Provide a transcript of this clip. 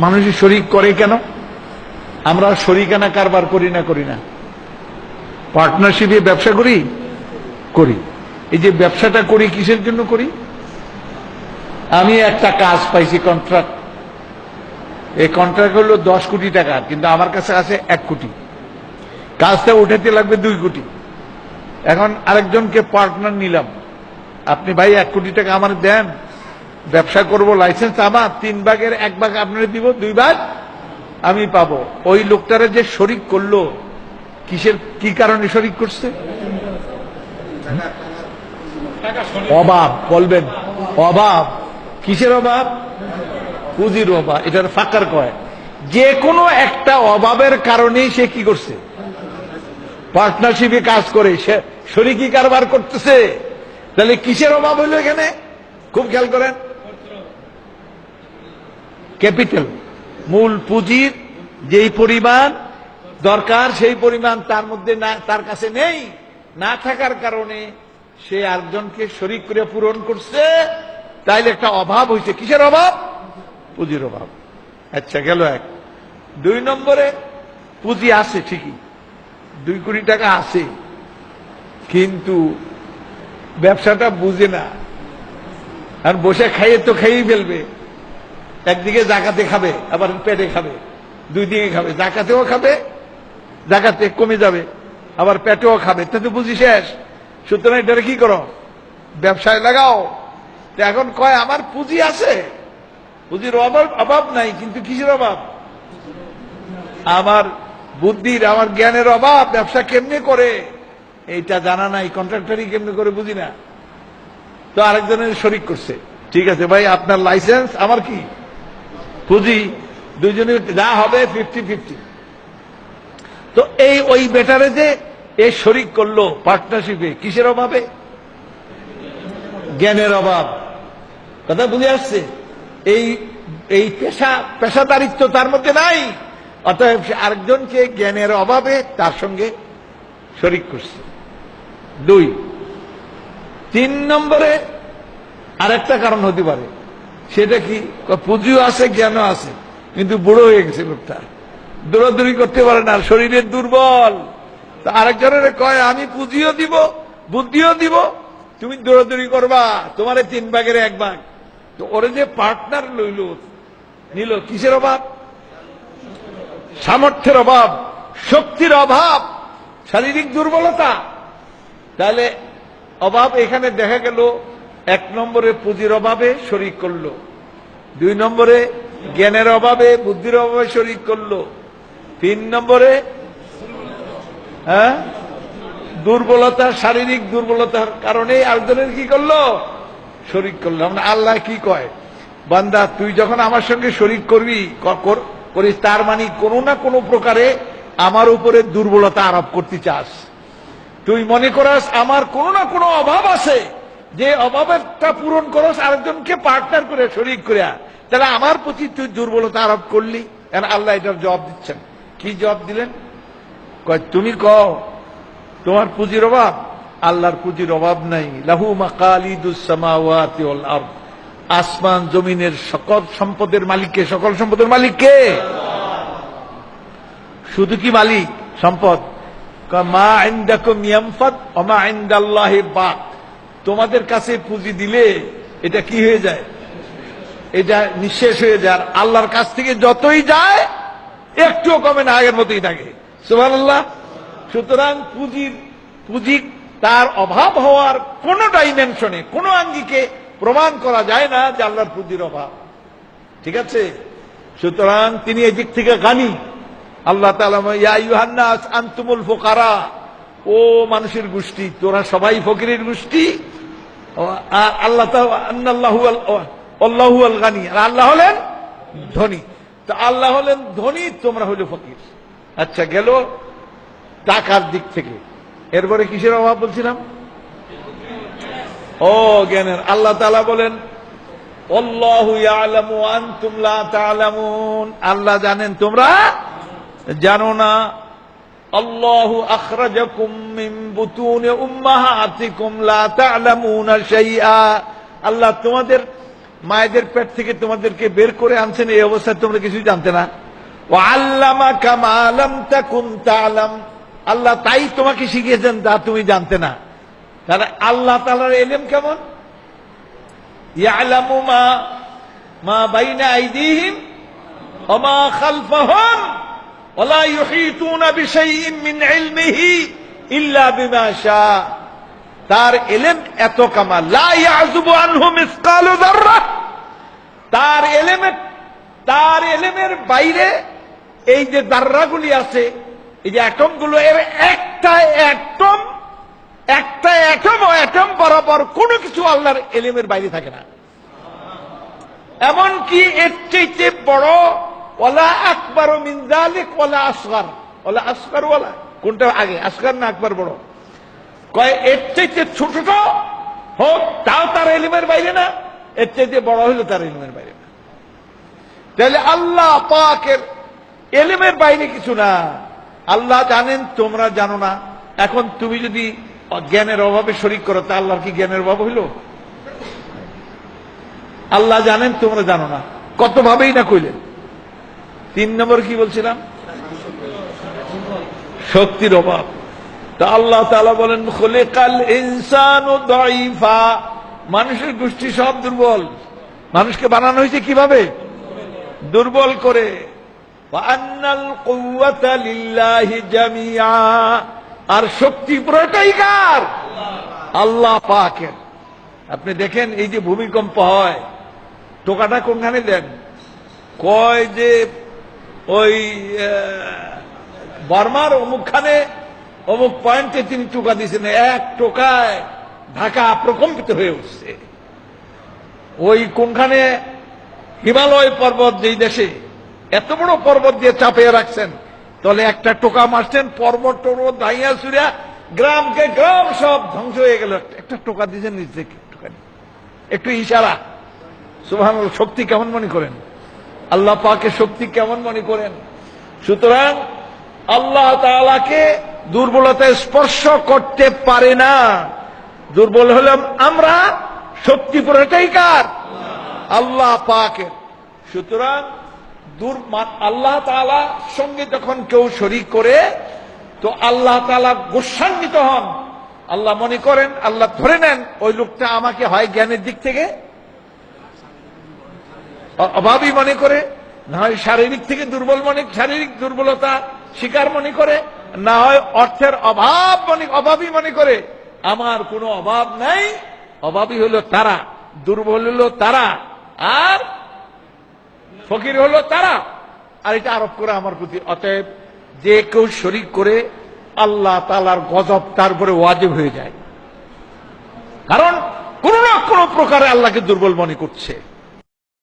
মানুষের শরিক করে কেন? আমরা শরিকানা কারবার করি না করি না। পার্টনারশিপে ব্যবসা করি? করি। এই যে ব্যবসাটা করি, কিসের জন্য করি? আমি একটা কাজ পাইছি কন্ট্রাক্ট এই কন্ট্রাক্ট হলো দশ কোটি টাকার কিন্তু আমার কাছে আছে এক কোটি। কাজটা উঠাতে লাগবে দুই কোটি। এখন আরেকজনকে পার্টনার নিলাম। আপনি ভাই, এক কোটি টাকা আমার দেন। ব্যবসা করব লাইসেন্স আমার, তিন ভাগের এক ভাগ আপনার দিব, দুই ভাগ আমি পাবো। ওই লোকটারা যে শরিক করল, কিসের, কি কারণে শরিক করছে? অভাব, বলবেন। অভাব। কিসের অভাব? পুঁজির অভাব। এটার ফাঁকার কয়। যে কোনো একটা অভাবের কারণেই সে কি করছে? পার্টনারশিপে কাজ করে। সে শরিকি কারবার করতেছে। তাহলে কিসের অভাব হইল এখানে? খুব খেয়াল করেন। ক্যাপিটাল। মূল পুঁজির যেই পরিমাণ দরকার, সেই পরিমাণ তার মধ্যে তার কাছে নেই, না থাকার কারণে সে আরেকজনকে শরিক করে পূরণ করছে। তাইলে একটা অভাব হয়েছে কিসের অভাব? পুঁজির অভাব। আচ্ছা গেল এক। দুই নম্বরে, পুঁজি আছে ঠিকই, দুই কোটি টাকা আছে, কিন্তু ব্যবসাটা বুঝে না। আর বসে খাইয়ে তো খেয়েই ফেলবে। একদিকে জাকাতে খাবে, আবার পেটে খাবে, দুই দিকে খাবে, জাকাতেও খাবে, জাকাতে কমে যাবে, আবার পেটেও খাবে। তা তো বুঝি শেষ। সুতরাং এটা কি করো? ব্যবসায় লাগাও। এখন কয়, আমার পুঁজি আছে। পুঁজির অভাব অভাব নাই, কিন্তু কিসের অভাব? আমার বুদ্ধির, আমার জ্ঞানের অভাব, ব্যবসা কেমনে করে? এইটা জানা নাই কন্ট্রাক্টারই কেমনে করে বুঝি না। তো আরেকজনের শরিক করছে। ঠিক আছে ভাই, আপনার লাইসেন্স আমার কি? পুঁজি দুইজনে যা হবে ফিফটি ফিফটি তো এই ওই বেটারে যে এ শরিক করল পার্টনারশিপে কিসের অভাবে? জ্ঞানের অভাব। কথা বুঝে আসছে? এই এই পেশা, পেশাদারিত্ব তার মধ্যে নাই, অতএব আরেকজনকে জ্ঞানের অভাবে তার সঙ্গে শরিক করছে। দুই। তিন নম্বরে আরেকটা কারণ হতে পারে। সেটা কি? পুঁজিও আছে, জ্ঞানও আছে। কিন্তু বুড়ো হয়ে গেছে লোকটা। দৌড়াদৌড়ি করতে পারে না শরীরের দুর্বল। তা আরেকজনের কয়, আমি পুঁজিও দিব, বুদ্ধিও দিব। তুমি দৌড়াদৌড়ি করবা, তোমার তিন ভাগের এক ভাগ। তো ওরে যে পার্টনার লইল, নিল, কিসের অভাব? সামর্থ্যের অভাব, শক্তির অভাব, শারীরিক দুর্বলতা। তাহলে অভাব এখানে দেখা গেল এক নম্বরে পুঁজির অভাবে শরিক করল। দুই নম্বরে জ্ঞানের অভাবে বুদ্ধির অভাবে শরিক করল। তিন নম্বরে হ্যাঁ? দুর্বলতা, শারীরিক দুর্বলতার কারণে আরেকজনের কি করল? শরিক করল। মানে আল্লাহ কি কয়? বান্দা, তুই যখন আমার সঙ্গে শরিক করবি করিস, তার মানে কোনো না কোনো প্রকারে আমার উপরে দুর্বলতা আরোপ করতে চাস। তুই মনে করাস আমার কোনো না কোনো অভাব আছে। যে অভাবেরটা পূরণ করস আরেকজনকে পার্টনার করে, শরিক করে। তাহলে আমার প্রতি তুই দুর্বলতা আরোপ করলি আল্লাহ এটার জবাব দিচ্ছেন? কি জবাব দিলেন? তুমি কও, তোমার পুঁজির অভাব? আল্লাহর পুঁজির অভাব নাই। লাহু আসমান জমিনের সকল সম্পদের মালিককে, সকল সম্পদের মালিককে? শুধু কি মালিক? সম্পদ। মা ইনদাকুম ইয়ানফাদ ওয়া মা ইনদাল্লাহি বাক তোমাদের কাছে পুঁজি দিলে এটা কি হয়ে যায়? এটা নিঃশেষ হয়ে যায়। আর আল্লাহর কাছ থেকে যতই যায়, একটুও কমে না, আগের মতোই থাকে। সুবহানাল্লাহ। সুতরাং পুঁজির, পুঁজি তার অভাব হওয়ার কোন ডাইমেনশনে কোন আঙ্গিকে প্রমাণ করা যায় না যে আল্লাহর পুঁজির অভাব। ঠিক আছে? সুতরাং তিনি এই দিক থেকে গানি। আল্লাহ আনতুমুল ফুকারা। ও মানুষের গোষ্ঠী, তোরা সবাই ফকিরের গোষ্ঠী। আর আল্লাহ আল্লাহু আল গানি আর আল্লাহ হলেন ধনী তো আল্লাহ হলেন ধনী তোমরা হলে ফকির আচ্ছা গেল টাকার দিক থেকে এরপরে কিসের অভাব বলছিলাম ও জ্ঞানের আল্লাহ তালা বলেন আল্লাহ জানেন তোমরা জানো না আল্লাহু আখরাজাকুম মিন বুতুনি উম্মাহাতিকুম লা তা'লামুনা শাইআ আল্লাহ তোমাদের মায়েদের পেট থেকে তোমাদেরকে বের করে আনছেন এই অবস্থায় তোমরা কিছুই জানতে না ও আল্লামা কামা আলম তাকুন তালাম আল্লাহ তাই তোমাকে শিখিয়েছেন তা তুমি জানতে না তাহলে আল্লাহ তালার এলেম কেমন ইয়ালামু মা মা বাইনা আইদিহিম وما خلفهم ولا يحيطون بشيء من علمه إلا بما شاء তার এলেম এত কামাল লা ইয়াজুবু আনহু মিসকালু যাররা তার এলেমে তার এলেমের বাইরে এই যে দাররাগুলি আছে এই যে অ্যাটম গুলো এর একটা অ্যাটম একটা অ্যাটম ও অ্যাটম বরাবর কোনো কিছু আল্লাহর এলেমের বাইরে থাকে না এমনকি এর চাইতে বড় ওলা আকবর মিনজালিক ওলা আসগার। ওলা আসগার ওলা কোনটা আগে, আসগার না আকবর বড়? কয়, এর চাইতে ছোট হোক, তাও তার এলিমের বাইরে না, এর চাইতে বড় হইল তার এলিমের বাইরে না। তাহলে আল্লাহ পাকের এলিমের বাইরে কিছু না। আল্লাহ জানেন, তোমরা জানো না। এখন তুমি যদি জ্ঞানের অভাবে শরিক করো, তা আল্লাহর কি জ্ঞানের অভাব হইল? আল্লাহ জানেন, তোমরা জানো না। কত ভাবেই না কইলেন। তিন নম্বর কি বলছিলাম? শক্তির অভাব। তা আল্লাহ তালা বলেন, খোলেকাল ইনসান ও দইফা মানুষের গোষ্ঠী সব দুর্বল। মানুষকে বানানো হয়েছে কীভাবে? দুর্বল করে। আর শক্তি পুরোটাই কার? আল্লাহ পাকের। আপনি দেখেন, এই যে ভূমিকম্প হয়, টোকাটা কোনখানে দেন? কয় যে ওই বর্মার অমুকখানে অমুক পয়েন্টে তিনি টোকা দিয়েছেন, এক টোকায় ঢাকা প্রকম্পিত হয়ে উঠছে। ওই কোনখানে হিমালয় পর্বত যেই দেশে এত বড় পর্বত দিয়ে চাপিয়ে রাখছেন, তাহলে একটা টোকা মারছেন, পর্বত টর্বত দাইয়া সুরিয়া গ্রামকে গ্রাম সব ধ্বংস হয়ে গেল। একটা টোকা দিয়েছেন নিজ থেকে একটু ইশারা। সুবহান শক্তি কেমন মনে করেন? আল্লাহ পাকে শক্তি কেমন মনে করেন? সুতরাং আল্লাহ তাআলাকে দুর্বলতায় স্পর্শ করতে পারে না। দুর্বল হলাম আমরা, শক্তি পুরোটাই কার? আল্লাহ পাকের। সুতরাং আল্লাহ তাআলা সঙ্গে যখন কেউ শরিক করে, তো আল্লাহ তাআলা গোস্বান্বিত হন। আল্লাহ মনে করেন, আল্লাহ ধরে নেন, ওই লোকটা আমাকে হয় জ্ঞানের দিক থেকে অভাবী মনে করে, না হয় শারীরিক থেকে দুর্বল মনে, শারীরিক দুর্বলতা শিকার মনে করে, না হয় অর্থের অভাব মনে অভাবী মনে করে। আমার কোনো অভাব নাই অভাবী হলো তারা, দুর্বল হলো তারা, আর ফকির হলো তারা। আর এটা আরোপ করে আমার প্রতি, অতএব যে কেউ শরিক করে, আল্লাহ তালার গজব তারপরে ওয়াজিব হয়ে যায়। কারণ কোন না কোনো প্রকারে আল্লাহকে দুর্বল মনে করছে।